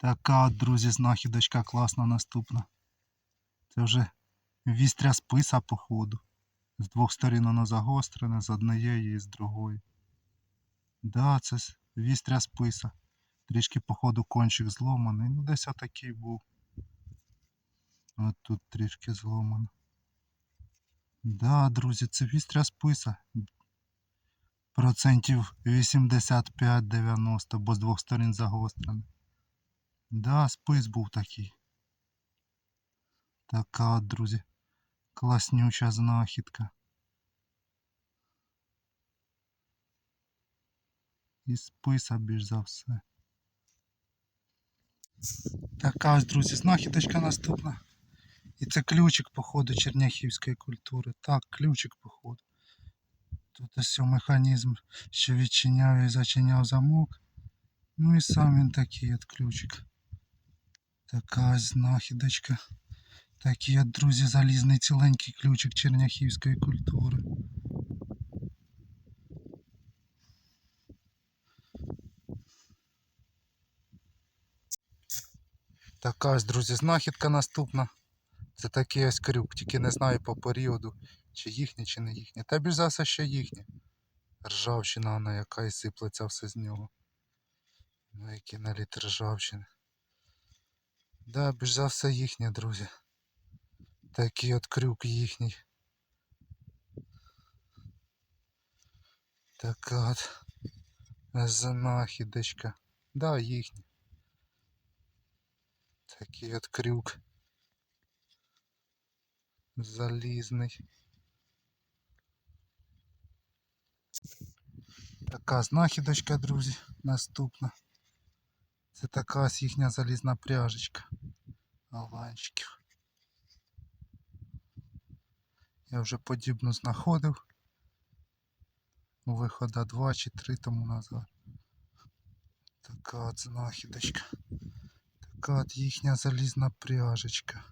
Така, друзі, знахідочка класна наступна. Це вже вістря списа, походу. З двох сторін воно загострене, з однієї і з другої. Да, це вістря списа. Трішки, походу, кончик зломаний. Ну, десь отакий був. От тут трішки зломано. Да, друзі, це вістря списа. Процентів 85-90, бо з двох сторін загострений. Да, спис був такий. Така, от, друзі, класнюча знахідка. І списа більш за все. Така ось, друзі, знахідочка наступна. І це ключик, походу, черняхівської культури. Так, ключик, походу. Тут ось механізм, що відчиняв і зачиняв замок. Ну і сам він такий от ключик. Така знахідочка. Такий от, друзі, залізний ціленький ключик черняхівської культури. Така ось, друзі, знахідка наступна. Це такий ось крюк, тільки не знаю по періоду, чи їхнє, чи не їхнє. Та більш за все, що їхнє. Ржавчина вона яка і сиплеться все з нього. Ну, який наліт ржавчини. Да, більш за все їхнє, друзі. Такий от крюк їхній. Така от знахідочка. Да, їхній. Такий от крюк. Залізний. Така знахідочка, друзі, наступна. Це така ось їхня залізна пряжечка. Аланчиків. Я вже подібну знаходив. У вихода 2 чи 3 тому назад. Така от знахідочка. Така от їхня залізна пряжечка.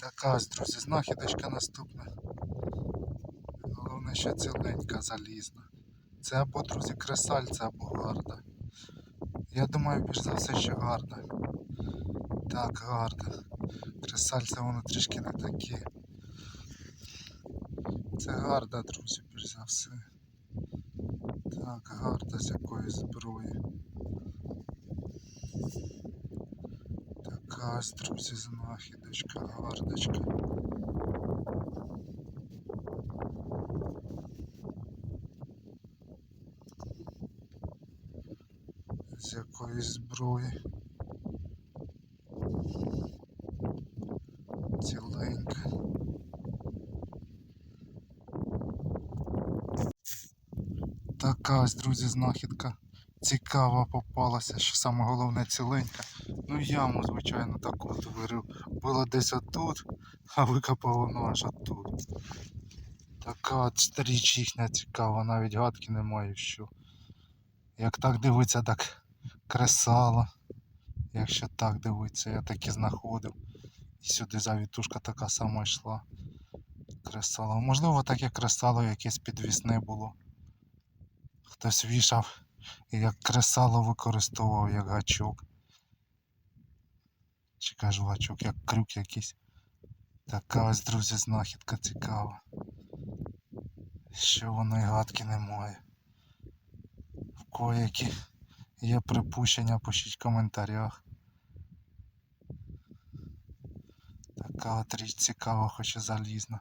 Така ось, друзі, знахідочка наступна. Головне, що ціленька залізна. Це або, друзі, кресальця, або гарда. Я думаю, більш за все, що гарда. Так, гарда. Кресальця воно трішки не таке. Це гарда, друзі, більш за все. Так, гарда з якоїсь зброї. Друзі, знахідочка, гардочка. З якоїсь зброї. Ціленька. Така ось, друзі, знахідка. Цікава попалася, що саме головне ціленька. Ну яму, звичайно, так от вирив. Було десь отут, а викопав воно аж отут. Така от річ їхня цікава, навіть гадки немає що. Як так дивиться, так кресало. Якщо так дивиться, я так і знаходив. І сюди завітушка така сама йшла. Кресало. Можливо, таке кресало якесь підвісне було. Хтось вішав і як кресало використовував як гачок. Чи кажу гачок, як крюк якийсь. Така ось, друзі, знахідка цікава. Що воно і гадки немає. В кого які є припущення, пишіть в коментарях. Така от річ цікава, хоч і залізна.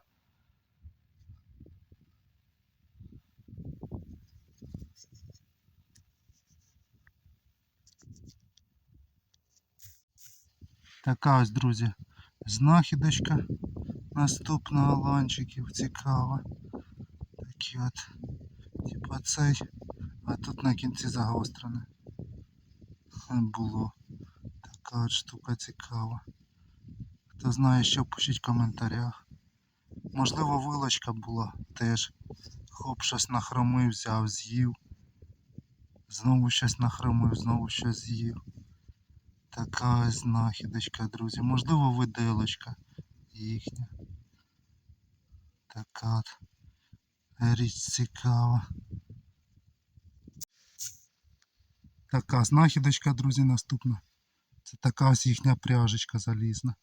Така ось, друзі, знахідочка наступного ланчиків цікава. Такі от, типа цей, а тут на кінці загострене. Було. Така от штука цікава. Хто знає, що пишіть в коментарях. Можливо, вилочка була теж. Хоп, щось нахромив, взяв, з'їв. Знову щось нахромив, знову щось з'їв. Така знахідочка, друзі. Можливо, виделочка їхня. Така річ цікава. Така знахідочка, друзі, наступна. Це така ось їхня пряжечка залізна.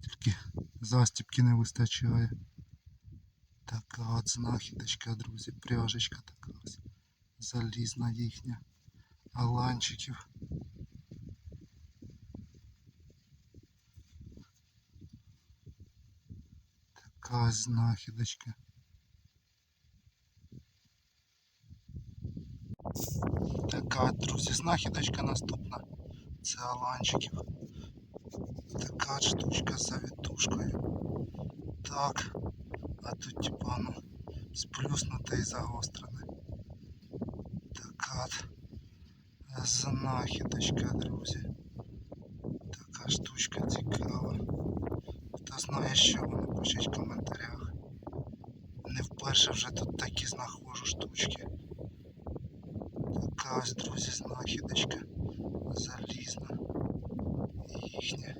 Тільки застіпки не вистачає. Така от знахідочка, друзі, пряжечка така ось. Залізна їхня. Аланчиків. Така ось знахідочка. Така, от, друзі, знахідочка наступна. Це аланчиків. Така от штучка з завітушкою. Так. А тут типа ну сплюснуте і загострене. Така от знахідочка, друзі. Така штучка цікава. Хто знає, що воно, Пишіть в коментарях. Не вперше вже тут такі знаходжу штучки. Така ось, друзі, знахідочка. Залізна. Їхня.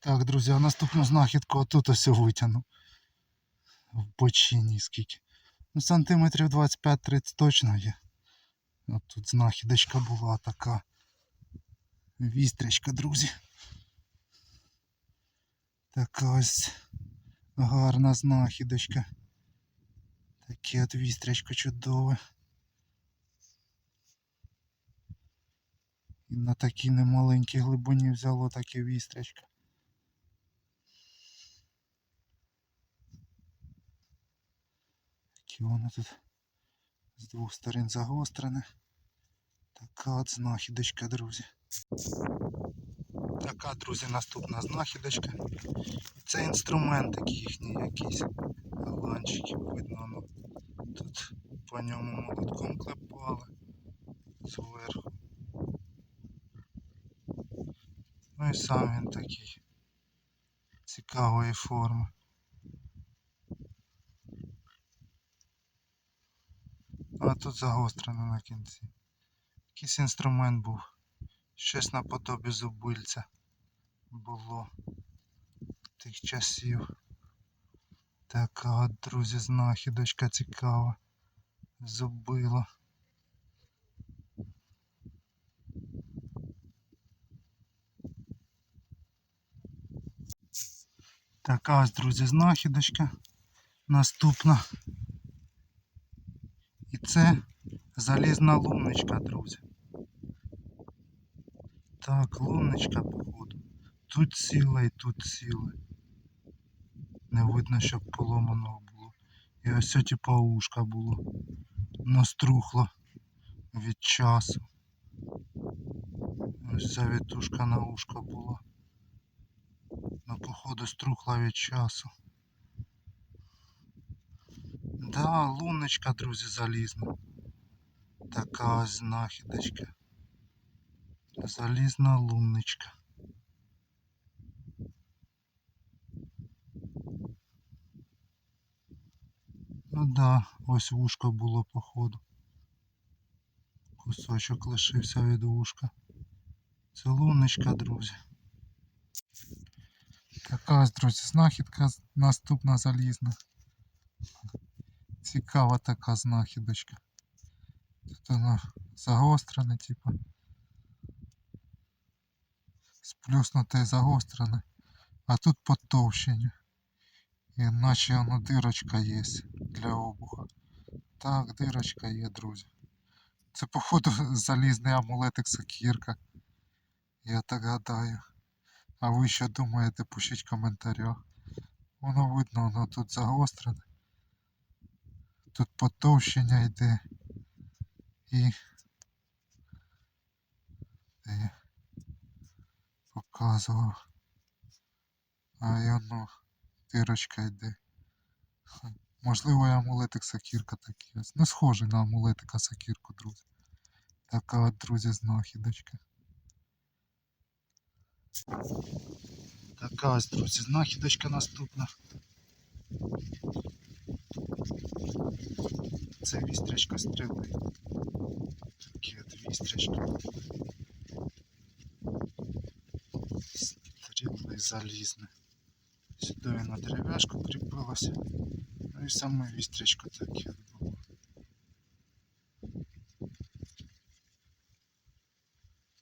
Так, друзі, а наступну знахідку отут ось витягну. В бочині скільки. Ну, сантиметрів 25-30 точно є. От тут знахідочка була така. Вістрячка, друзі. Така ось гарна знахідочка. Таке от вістрячко чудове. І на такій немаленькій глибині взяло таке вістрячко. Такі воно тут з двох сторін загострене. Така от знахідочка, друзі. Така, друзі, наступна знахідочка. Це інструментик їхній якийсь. Ланчиків видно. Ну, тут по ньому молотком клепали зверху. Ну і сам він такий цікавої форми. А тут загострено на кінці. Якийсь інструмент був. Щось наподобі зубильця було тих часів. Така от, друзі, знахідочка цікава. Зубило. Така ось, друзі, знахідочка. Наступна. І це залізна луночка, друзі. Так, луночка, походу. Тут ціла і тут ціла. Не видно, щоб поломаного було. І ось це типа ушка було. Но струхло від часу. Ось завітушка на ушко була. Ну, походу, струхла від часу. Да, луночка, друзі, залізна. Така ось знахідочка. Залізна луночка. Ну да, ось вушко було походу. Кусочок лишився від вушка. Це луночка, друзі. Така ось, друзі, знахідка наступна залізна. Цікава така знахідочка. Тут вона загострене, типа. Сплюснуте і загострене. А тут потовщення. І наче воно дирочка є для обуха. Так, дирочка є, друзі. Це походу залізний амулетик сокірка. Я так гадаю. А ви що думаєте, пишіть в коментарях. Воно видно, воно тут загострене. Тут потовщення йде. І де показував. А і воно дирочка йде. Можливо, і амулетик сокірка такий. Ну, схожий на амулетика сокірку, друзі. Така от, друзі, знахідочка. Така ось, друзі, знахідочка наступна. Це вістрячка стріли. Такі от вістрячки. Залізне. Сюди на дерев'яшку кріпилося. Ну і саме вістрячко таке було.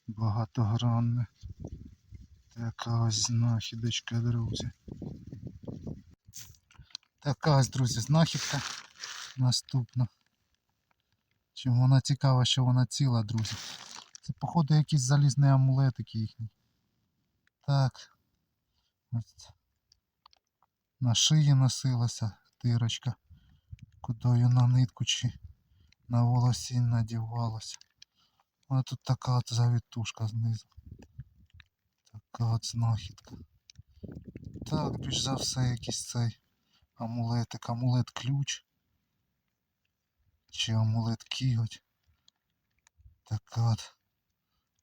Багатогранне. Така ось знахідочка, друзі. Така ось, друзі, знахідка. Наступна. Чим вона цікава, що вона ціла, друзі. Це, походу, якийсь залізний амулетик їхній. Так. На шиї носилася дирочка. Кудою на нитку чи на волосінь надівалася. А тут така от завітушка знизу. Така от знахідка. Так, більш за все якийсь цей амулетик, амулет ключ. Чи амулет кіготь. Така от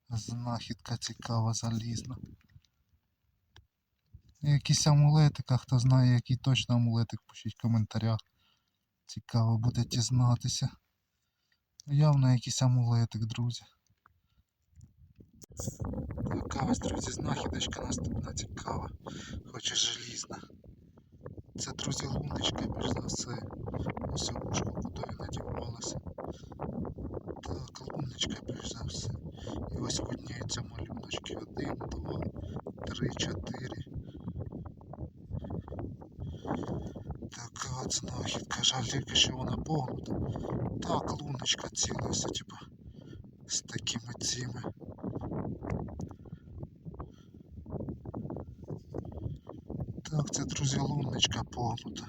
знахідка цікава, залізна. Якісь амулетика, хто знає, який точно амулетик, пишіть в коментарях. Цікаво буде дізнатися. Явно якийсь амулетик, друзі. Така ось, друзі, знахідочка наступна цікава, хоч і желізна. Це, друзі, луночка, більш за все. Ось вушко, куди надівалося. Так, луночка, більш за все. І ось видніються малюночки. Один, два, три, чотири. Така от знахідка. Жаль тільки, що вона погнута. Так, луночка ціла, все, типа, з такими цими. Так, це, друзі, луночка погнута.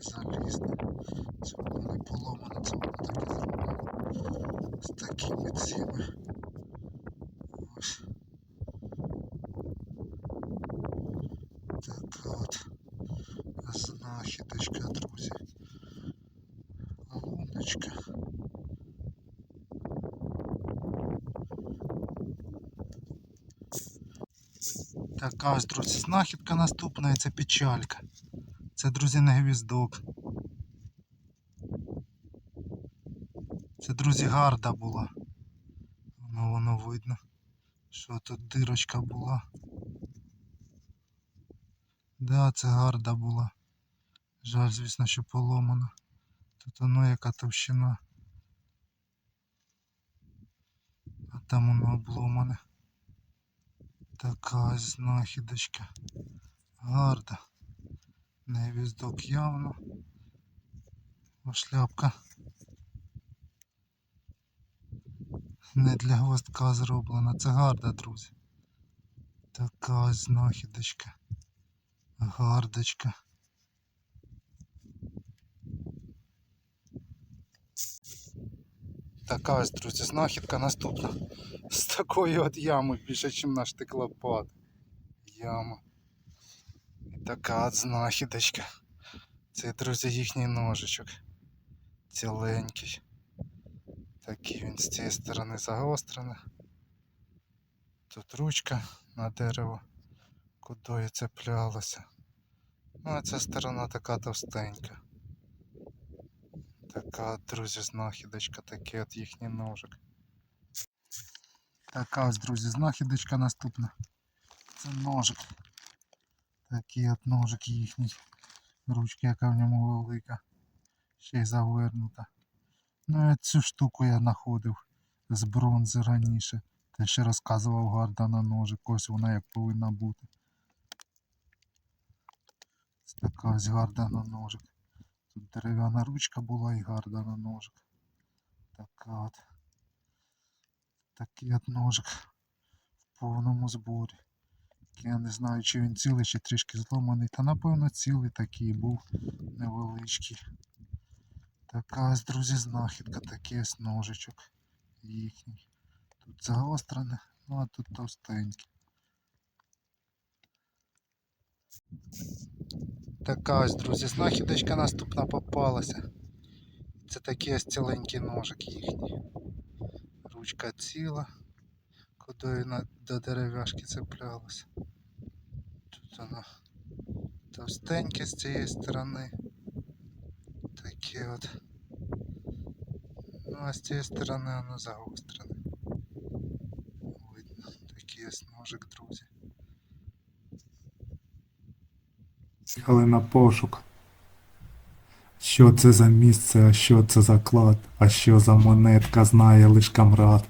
Залізна. Це воно не поломано, це воно таке зроблено. З такими цими. Ось. Така от знахідочка, друзі. Луночка. Така ось, друзі, знахідка наступна і це печалька. Це, друзі, не гвіздок. Це, друзі, гарда була. Воно воно видно, що тут дирочка була. Да, це гарда була. Жаль, звісно, що поломана. Тут воно яка товщина. А там воно обломане. Така знахідочка. Гарда. Не віздок явно. О, шляпка. Не для гвоздка зроблена. Це гарда, друзі. Така знахідочка. Гардочка. Така ось, друзі, знахідка наступна. З такої от ями більше, ніж наш тиклопад. Яма. І така от знахідочка. Це, друзі, їхній ножичок. Ціленький. Такий він з цієї сторони загострений. Тут ручка на дерево, кудою цеплялося. Ну а ця сторона така товстенька. Така друзі, знахідочка, такий от їхній ножик. Така ось, друзі, знахідочка наступна. Це ножик. Такий от ножик їхній. Ручка, яка в ньому велика. Ще й завернута. Ну і цю штуку я знаходив з бронзи раніше. Те ще розказував гарда на ножик. Ось вона як повинна бути. Ось така ось гарда на ножик. Тут дерев'яна ручка була і гарда на ножик. Така от. Такий от ножик в повному зборі. Я не знаю, чи він цілий, чи трішки зломаний. Та напевно цілий такий був невеличкий. Така ось, друзі, знахідка, такий ось ножичок їхній. Тут загострене, ну а тут товстенький. Така ось, друзі, знахідочка наступна попалася. Це такий ось ціленький ножик їхній. Ручка ціла, кудою на, до дерев'яшки цеплялася. Тут воно товстеньке з цієї сторони. Таке от. Ну а з цієї сторони воно загострене. Видно, такий ось ножик, Їхали на пошук. Що це за місце, а що це за клад, а що за монетка знає лиш камрад.